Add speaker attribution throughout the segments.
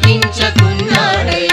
Speaker 1: కనిపించకున్నాడే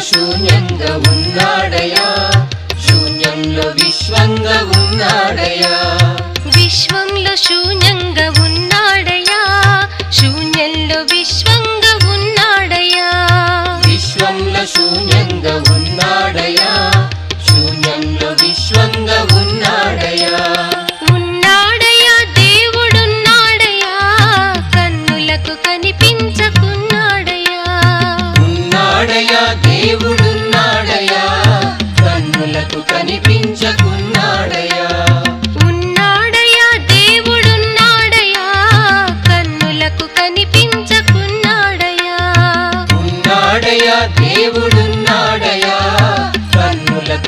Speaker 1: శూన్యంగా ఉన్నాడయా శూన్యంలో విశ్వంగా ఉన్నాడయా
Speaker 2: విశ్వంలో శూన్యంగా ఉన్నాడయా శూన్యంలో విశ్వంగా ఉన్నాడయా
Speaker 1: విశ్వంలో శూన్యంగా ఉన్నాడయా శూన్యంలో విశ్వంగా ఉన్నాడు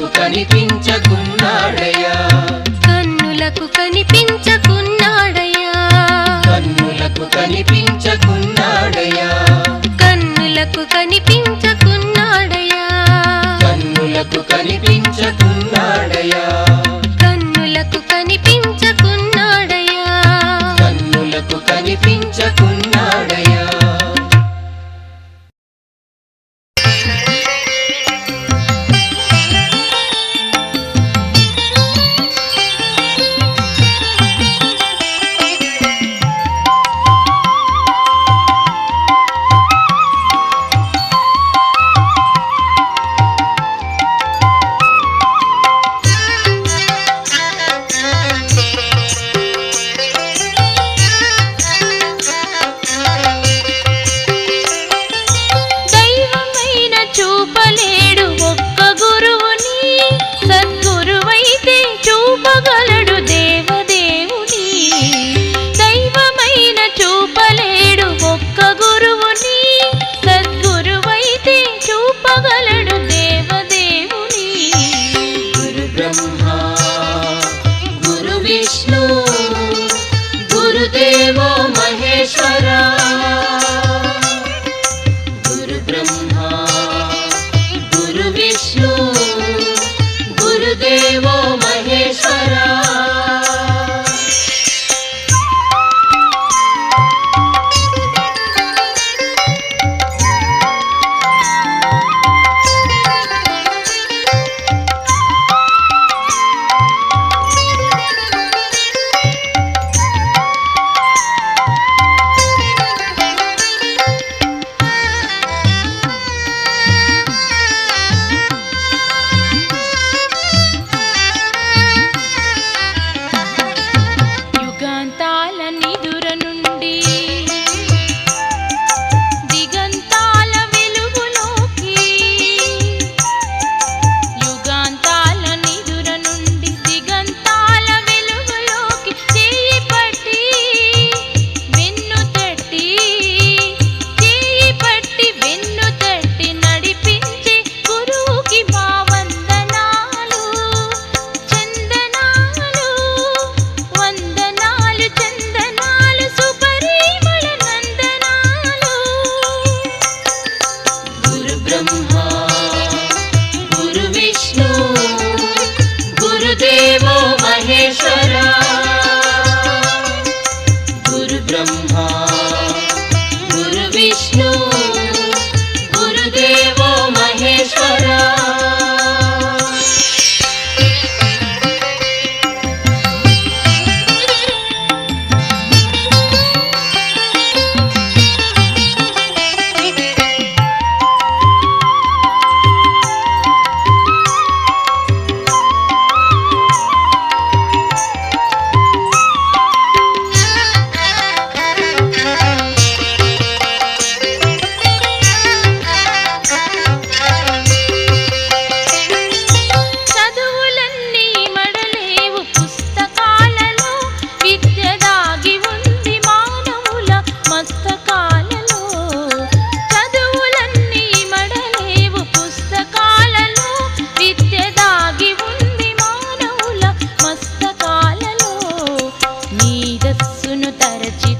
Speaker 1: కన్నులకు
Speaker 2: కనిపించకున్నాడయ్యా. కన్నులకు
Speaker 1: కనిపించకున్నాడయ్యా. కన్నులకు
Speaker 2: కనిపించకున్నాడయ్యా. కన్నులకు కనిపించ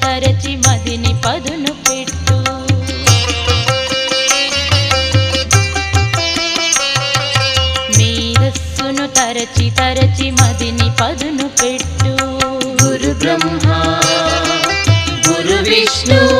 Speaker 2: తరచి మదిని పదును పెట్టు. మేధస్సును
Speaker 1: తరచి తరచి మదిని పదును పెట్టు.
Speaker 2: గురు బ్రహ్మ గురు విష్ణు.